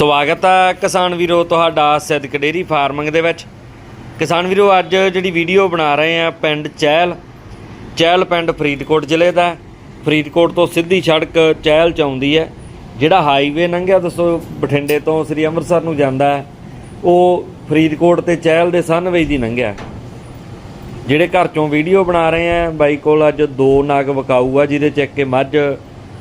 ਸਵਾਗਤ ਹੈ ਕਿਸਾਨ ਵੀਰੋ, ਤੁਹਾਡਾ ਸਿੱਧਕ ਡੇਰੀ ਫਾਰਮਿੰਗ ਦੇ ਵਿੱਚ। ਕਿਸਾਨ ਵੀਰੋ, ਅੱਜ ਜਿਹੜੀ ਵੀਡੀਓ ਬਣਾ ਰਹੇ ਆ ਪਿੰਡ ਚਹਿਲ ਚਹਿਲ ਪਿੰਡ ਫਰੀਦਕੋਟ ਜ਼ਿਲ੍ਹੇ ਦਾ। ਫਰੀਦਕੋਟ ਤੋਂ ਸਿੱਧੀ ਸੜਕ ਚਹਿਲ ਚ ਆਉਂਦੀ ਹੈ। ਜਿਹੜਾ ਹਾਈਵੇ ਲੰਘਿਆ, ਦੱਸੋ, ਬਠਿੰਡੇ ਤੋਂ ਸ੍ਰੀ ਅੰਮ੍ਰਿਤਸਰ ਨੂੰ ਜਾਂਦਾ ਹੈ। ਉਹ ਫਰੀਦਕੋਟ ਤੇ ਚਹਿਲ ਦੇ ਸੰਨਵੇਜ ਦੀ ਲੰਘਿਆ ਜਿਹੜੇ ਘਰ ਚੋਂ ਵੀਡੀਓ ਬਣਾ ਰਹੇ ਆ, ਬਾਈ ਕੋਲ ਅੱਜ ਦੋ ਨਾਗ ਵਕਾਊ ਆ, ਜਿਹਦੇ ਚ ਇੱਕ ਮੱਝ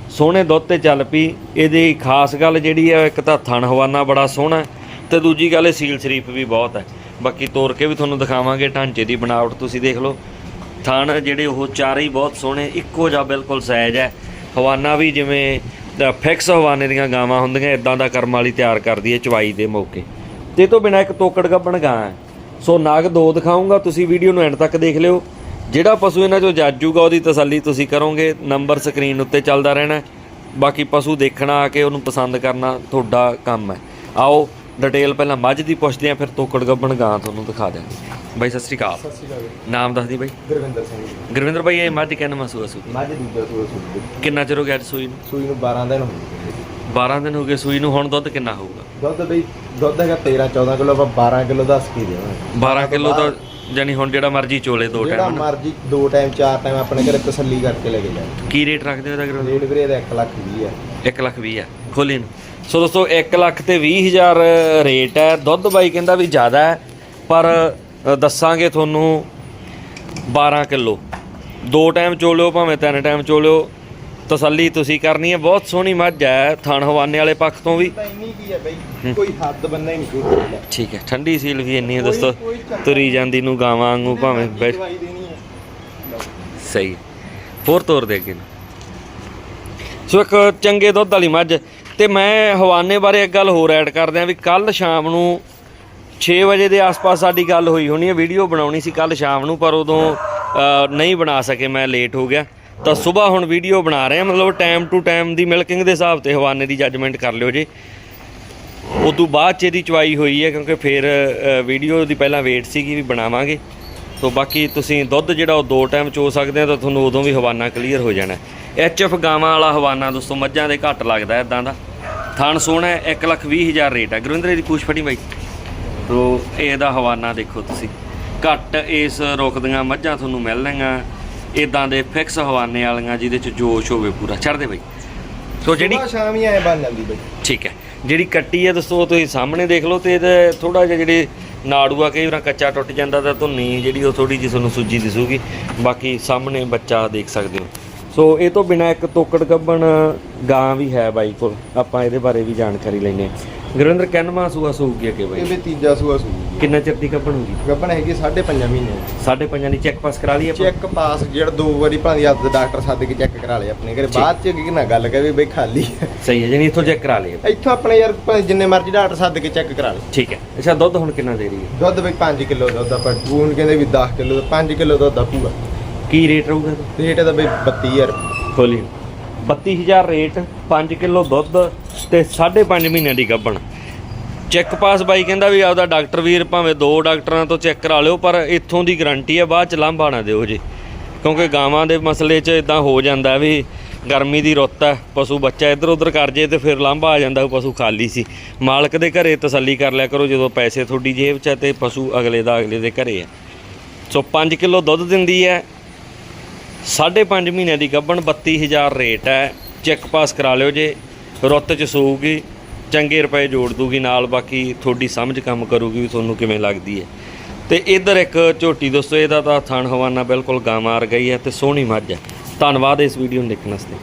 ਸੋਹਣੇ ਦੁੱਧ ਤੇ ਚੱਲ ਪਈ। ਇਹਦੀ ਖਾਸ ਗੱਲ ਜਿਹੜੀ ਹੈ ਇੱਕ ਤਾਂ ਥਣ ਹਵਾਨਾ ਬੜਾ ਸੋਹਣਾ ਹੈ ਤੇ ਦੂਜੀ ਗੱਲ ਇਹ ਸੀਲ ਸ਼ਰੀਫ ਵੀ ਬਹੁਤ ਹੈ। ਬਾਕੀ ਤੋਰ ਕੇ ਵੀ ਤੁਹਾਨੂੰ ਦਿਖਾਵਾਂਗੇ, ਢਾਂਚੇ ਦੀ ਬਣਾਵਟ ਤੁਸੀਂ ਦੇਖ ਲਓ। ਥਣ ਜਿਹੜੇ ਉਹ ਚਾਰੇ ਹੀ ਬਹੁਤ ਸੋਹਣੇ, ਇੱਕੋ ਜਿਹਾ ਬਿਲਕੁਲ ਸਾਈਜ਼ ਹੈ। ਹਵਾਨਾ ਵੀ ਜਿਵੇਂ ਫਿਕਸ ਹਵਾਨੇ ਦੀਆਂ ਗਾਵਾਂ ਹੁੰਦੀਆਂ ਇਦਾਂ ਦਾ ਕਰਮ ਵਾਲੀ ਤਿਆਰ ਕਰਦੀ ਹੈ ਚਵਾਈ ਦੇ ਮੌਕੇ। ਤੇ ਇਹ ਤੋਂ ਬਿਨਾਂ ਇੱਕ ਤੋਕੜ ਗੱਬਣ ਗਾਂ ਹੈ। ਸੋ ਨਾਗ ਦੋ ਦਿਖਾਉਂਗਾ ਤੁਸੀਂ ਵੀਡੀਓ ਨੂੰ ਐਂਡ ਤੱਕ ਦੇਖ ਲਿਓ। ਜਿਹੜਾ ਪਸ਼ੂ ਇਹਨਾਂ ਚੋਂ ਜਾਜੂਗਾ ਉਹਦੀ ਤਸੱਲੀ ਤੁਸੀਂ ਕਰੋਗੇ ਨੰਬਰ ਸਕਰੀਨ ਉੱਤੇ ਚੱਲਦਾ ਰਹਿਣਾ। ਬਾਕੀ ਪਸ਼ੂ ਦੇਖਣਾ ਆ ਕੇ ਉਹਨੂੰ ਪਸੰਦ ਕਰਨਾ ਤੁਹਾਡਾ ਕੰਮ ਹੈ। ਆਓ ਡਿਟੇਲ ਪਹਿਲਾਂ ਮੱਝ ਦੀ ਪੁੱਛਦੇ ਆ ਫਿਰ ਤੋਕੜ ਗੱਬਣ ਗਾਂ ਤੁਹਾਨੂੰ ਦਿਖਾ ਦਿਆਂਗੇ। ਬਾਈ ਸਤਿ ਸ੍ਰੀ ਅਕਾਲ। ਸਤਿ ਸ਼੍ਰੀ ਅਕਾਲ ਨਾਮ ਦੱਸ ਦੀ ਬਾਈ। ਗੁਰਵਿੰਦਰ ਸਿੰਘ। ਗੁਰਵਿੰਦਰ ਬਾਈ ਇਹ ਮੱਝ ਕਿੰਨਾ ਮਸੂ ਅਸੂ ਮੱਝ ਦੂਜਾ ਸੂਆ ਸੂਈ ਕਿੰਨਾ ਚਿਰ ਹੋ ਗਿਆ ਅੱਜ ਸੂਈ ਨੂੰ? ਸੂਈ ਨੂੰ 12 ਦਿਨ ਹੋ ਗਏ। 12 ਦਿਨ ਹੋ ਗਏ ਸੂਈ ਨੂੰ ਹੁਣ ਦੁੱਧ ਕਿੰਨਾ ਹੋਊਗਾ? ਦੁੱਧ ਬਈ ਦੁੱਧ ਹੈਗਾ 13 14 ਕਿਲੋ ਆਪਾਂ 12 ਕਿਲੋ ਦੱਸ ਕੇ ਦੇਵਾਂਗੇ। 12 ਕਿਲੋ ਤਾਂ ਜਾਨੀ ਹੁਣ ਜਿਹੜਾ ਮਰਜ਼ੀ ਚੋਲੇ ਦੋ ਜਿਹੜਾ ਟਾਈਮ ਮਰਜ਼ੀ ਦੋ ਟਾਈਮ ਚਾਰ ਟਾਈਮ ਆਪਣੇ ਘਰੇ ਤਸੱਲੀ ਕਰਕੇ ਲੈ ਕੇ ਜਾਏ ਕੀ ਰੇਟ ਰੱਖਦੇ ਹੋ ਇਹਦਾ ਗੁਰਵਿੰਦਰ ਰੇਟ ਵੀਰੇ ਦਾ 1 ਲੱਖ ਵੀਹ ਹੈ 1 ਲੱਖ 20 ਆ ਖੋਲੀ ਨੂੰ। ਸੋ ਦੋਸਤੋ 1 ਲੱਖ ਤੇ 20000 ਰੇਟ ਹੈ। ਦੁੱਧ ਬਾਈ ਕਹਿੰਦਾ ਵੀ ਜ਼ਿਆਦਾ ਹੈ ਪਰ ਦੱਸਾਂਗੇ ਤੁਹਾਨੂੰ 12 ਕਿਲੋ। ਦੋ ਟਾਈਮ ਚੋਲਿਓ ਭਾਵੇਂ ਤਿੰਨ ਟਾਈਮ ਚੋਲਿਓ। ਤਸੱਲੀ ਤੁਸੀਂ ਕਰਨੀ ਹੈ ਬਹੁਤ ਸੋਹਣੀ ਮੱਝ ਹੈ ਥਣ ਹਵਾਨੇ ਵਾਲੇ ਪੱਖ ਤੋਂ ਵੀ। ਤਾਂ ਇੰਨੀ ਕੀ ਹੈ ਬਈ? ਕੋਈ ਹੱਦ ਬੰਦਾ ਹੀ ਨਹੀਂ। ਠੀਕ ਹੈ ਠੰਡੀ ਸੀਲ ਵੀ ਇੰਨੀ ਹੈ ਦੋਸਤੋ ਤੁਰੀ ਜਾਂਦੀ ਨੂੰ ਗਾਵਾਂ ਵਾਂਗੂ ਭਾਵੇਂ ਬੈਠ ਸਹੀ। ਹੋਰ ਤੋਰ ਦੇ ਅੱਗੇ ਨੂੰ। ਸੋ ਇੱਕ ਚੰਗੇ ਦੁੱਧ ਵਾਲੀ ਮੱਝ। ਤੇ ਮੈਂ ਹਵਾਨੇ ਬਾਰੇ ਇੱਕ ਗੱਲ ਹੋਰ ਐਡ ਕਰ ਦਿਆਂ ਵੀ ਕੱਲ ਸ਼ਾਮ ਨੂੰ 6 ਵਜੇ ਦੇ ਆਸ-ਪਾਸ ਸਾਡੀ ਗੱਲ ਹੋਈ ਹੋਣੀ ਹੈ ਵੀਡੀਓ ਬਣਾਉਣੀ ਸੀ ਕੱਲ ਸ਼ਾਮ ਨੂੰ ਪਰ ਉਦੋਂ ਨਹੀਂ ਬਣਾ ਸਕੇ ਮੈਂ ਲੇਟ ਹੋ ਗਿਆ। ਤਾਂ ਸਵੇਰ ਹੁਣ ਵੀਡੀਓ ਬਣਾ ਰਹੇ ਹਾਂ, ਮਤਲਬ ਟਾਈਮ ਟੂ ਟਾਈਮ ਦੀ ਮਿਲਕਿੰਗ ਦੇ ਹਿਸਾਬ ਤੇ ਹਵਾਨੇ ਦੀ ਜੱਜਮੈਂਟ ਕਰ ਲਿਓ ਜੀ। ਉਸ ਤੋਂ ਬਾਅਦ ਚ ਇਹਦੀ ਚਵਾਈ ਹੋਈ ਹੈ, ਕਿਉਂਕਿ ਫਿਰ ਵੀਡੀਓ ਦੀ ਪਹਿਲਾਂ ਵੇਟ ਸੀਗੀ ਵੀ ਬਣਾਵਾਂਗੇ। ਸੋ ਬਾਕੀ ਤੁਸੀਂ ਦੁੱਧ ਜਿਹੜਾ ਉਹ ਦੋ ਟਾਈਮ ਚੋ ਸਕਦੇ ਆ ਤਾਂ ਤੁਹਾਨੂੰ ਉਦੋਂ ਵੀ ਹਵਾਨਾ ਕਲੀਅਰ ਹੋ ਜਾਣਾ। ਐਚ ਐਫ ਗਾਵਾਂ ਵਾਲਾ ਹਵਾਨਾ ਦੋਸਤੋ, ਮੱਝਾਂ ਦੇ ਘੱਟ ਲੱਗਦਾ ਇਦਾਂ ਦਾ। ਥਣ ਸੋਹਣਾ ਹੈ 1 ਲੱਖ ਵੀਹ ਹਜ਼ਾਰ ਰੇਟ ਹੈ। ਗੁਰਵਿੰਦਰ ਦੀ ਪੂਛ ਫੜੀ ਬਾਈ। ਤੋ ਇਹਦਾ ਹਵਾਨਾ ਦੇਖੋ ਤੁਸੀਂ। ਘੱਟ ਇਸ ਰੁਕਦੀਆਂ ਮੱਝਾਂ ਤੁਹਾਨੂੰ ਮਿਲਣਗੀਆਂ। ਇਦਾਂ ਦੇ ਫਿਕਸ ਹਵਾਨੇ ਵਾਲੀਆਂ ਜਿਹਦੇ ਚ ਜੋਸ਼ ਹੋਵੇ ਪੂਰਾ। ਛੱਡ ਦੇ ਬਾਈ। ਸੋ ਜਿਹੜੀ ਸੁਬਾਹ ਸ਼ਾਮ ਹੀ ਐ ਬਣ ਜਾਂਦੀ ਬਈ। ਠੀਕ ਹੈ। ਜਿਹੜੀ ਕੱਟੀ ਹੈ ਦੋਸਤੋ ਤੁਸੀਂ ਸਾਹਮਣੇ ਦੇਖ ਲਓ ਤੇ ਇਹਦੇ ਥੋੜਾ ਜਿਹਾ ਜਿਹੜੇ ਨਾੜੂ ਆ ਕਈ ਵਾਰ ਕੱਚਾ ਟੁੱਟ ਜਾਂਦਾ ਤਾਂ ਧੁੰਨੀ ਜਿਹੜੀ ਉਹ ਥੋੜੀ ਜਿਹੀ ਤੁਹਾਨੂੰ ਸੁੱਜੀ ਦਿਸੂਗੀ। ਬਾਕੀ ਸਾਹਮਣੇ ਬੱਚਾ ਦੇਖ ਸਕਦੇ ਹੋ। ਸੋ ਇਹ ਤੋਂ ਬਿਨਾ ਇੱਕ ਤੋਕੜ ਗੱਬਣ ਗਾਂ ਵੀ ਹੈ ਬਾਈ ਕੋਲ। ਆਪਾਂ ਇਹਦੇ ਬਾਰੇ ਵੀ ਜਾਣਕਾਰੀ ਲੈਨੇ ਹਾਂ। ਗੁਰਵਿੰਦਰ ਕਿੰਨਵਾਂ ਸੂਆ ਸੂਗੀ ਅੱਗੇ ਇਹ ਬਾਈ ਵੀ ਤੀਜਾ ਸੂਆ ਸੂਈ ਕਿੰਨਾ ਚਿਰ ਦੀ ਗੱਬਣ ਹੋਗੀ ਗੱਬਣ ਹੈਗੀ 5.5 ਮਹੀਨੇ ਸਾਢੇ ਪੰਜਾਂ ਦੀ ਚੈੱਕ ਪਾਸ ਕਰਾ ਲਈ ਆਪਾਂ? ਚੈੱਕ ਪਾਸ ਜਿਹੜਾ ਦੋ ਵਾਰੀ ਭਾਂਦੀ ਦੇ ਡਾਕਟਰ ਸੱਦ ਕੇ ਚੈੱਕ ਕਰਾ ਲਏ ਆਪਣੇ ਘਰੇ। ਬਾਅਦ ਚ ਕੀ ਨਾ ਗੱਲ ਕਰੇ ਬਈ ਖਾਲੀ ਹੈ। ਸਹੀ ਹੈ ਜਾਨੀ ਇੱਥੋਂ ਚੈੱਕ ਕਰਾ ਲਈ ਆਪਾਂ। ਇੱਥੋਂ ਆਪਣੇ ਯਾਰ ਭਾਵੇਂ ਜਿੰਨੇ ਮਰਜ਼ੀ ਡਾਕਟਰ ਸੱਦ ਕੇ ਚੈੱਕ ਕਰਾ ਲਏ। ਠੀਕ ਹੈ। ਅੱਛਾ ਦੁੱਧ ਹੁਣ ਕਿੰਨਾ ਦੇ ਰਹੀ ਹੈ? ਦੁੱਧ ਬਈ 5 ਕਿਲੋ ਦੁੱਧ ਆਪਾਂ ਗੂਨ ਕਹਿੰਦੇ ਵੀ 10 ਕਿਲੋ 5 ਕਿਲੋ ਦੁੱਧ ਆ ਪੂਰਾ ਕੀ ਰੇਟ ਰਹੂਗਾ ਇਹਦਾ? ਰੇਟ ਇਹਦਾ ਬਈ 32000 ਖੋਲੀ 32000 ਰੇਟ 5 ਕਿਲੋ ਦੁੱਧ ਤੇ 5.5 ਮਹੀਨਿਆਂ ਦੀ ਗੱਭਣ। ਚੈੱਕ ਪਾਸ ਬਾਈ ਕਹਿੰਦਾ ਵੀ ਆਪਦਾ ਡਾਕਟਰ ਵੀਰ ਭਾਵੇਂ ਦੋ ਡਾਕਟਰਾਂ ਤੋਂ ਚੈੱਕ ਕਰਾ ਲਿਓ, ਪਰ ਇੱਥੋਂ ਦੀ ਗਾਰੰਟੀ ਹੈ ਬਾਅਦ ਚ ਲਾਂਭਾ ਨਾ ਦਿਓ ਜੀ। ਕਿਉਂਕਿ ਗਾਵਾਂ ਦੇ ਮਸਲੇ 'ਚ ਇਦਾਂ ਹੋ ਜਾਂਦਾ ਵੀ ਗਰਮੀ ਦੀ ਰੁੱਤ ਹੈ ਪਸ਼ੂ ਬੱਚਾ ਇੱਧਰ ਉੱਧਰ ਕਰ ਜੇ ਤੇ ਫਿਰ ਲਾਂਭਾ ਆ ਜਾਂਦਾ ਉਹ ਪਸ਼ੂ ਖਾਲੀ ਸੀ। ਮਾਲਕ ਦੇ ਘਰੇ ਤਸੱਲੀ ਕਰ ਲਿਆ ਕਰੋ, ਜਦੋਂ ਪੈਸੇ ਤੁਹਾਡੀ ਜੇਬ 'ਚ ਹੈ ਤੇ ਪਸ਼ੂ ਅਗਲੇ ਦਾ ਅਗਲੇ ਦੇ ਘਰੇ ਹੈ ਸੋ 5 ਕਿਲੋ ਦੁੱਧ ਦਿੰਦੀ ਹੈ ਸਾਢੇ ਪੰਜ ਮਹੀਨਿਆਂ ਦੀ ਗੱਭਣ 32000 ਰੇਟ ਹੈ ਚੈੱਕ ਪਾਸ ਕਰਾ ਲਿਓ ਜੇ, ਰੁੱਤ ਚ ਸੂਗੀ। ਚੰਗੇ ਰੁਪਏ ਜੋੜ ਦੂਗੀ, ਨਾਲ ਬਾਕੀ ਤੁਹਾਡੀ ਸਮਝ ਕੰਮ ਕਰੂਗੀ ਵੀ ਤੁਹਾਨੂੰ ਕਿਵੇਂ ਲੱਗਦੀ ਹੈ। ਤੇ ਇਧਰ ਇੱਕ ਝੋਟੀ ਦੋਸਤੋ, ਇਹਦਾ ਤਾਂ ਥਣ ਹਵਾਨਾ ਬਿਲਕੁਲ ਗਾਂ ਮਾਰ ਗਈ ਹੈ ਤੇ ਸੋਹਣੀ ਮੱਝ ਹੈ। ਧੰਨਵਾਦ ਇਸ ਵੀਡੀਓ ਨੂੰ ਦੇਖਣ ਵਾਸਤੇ।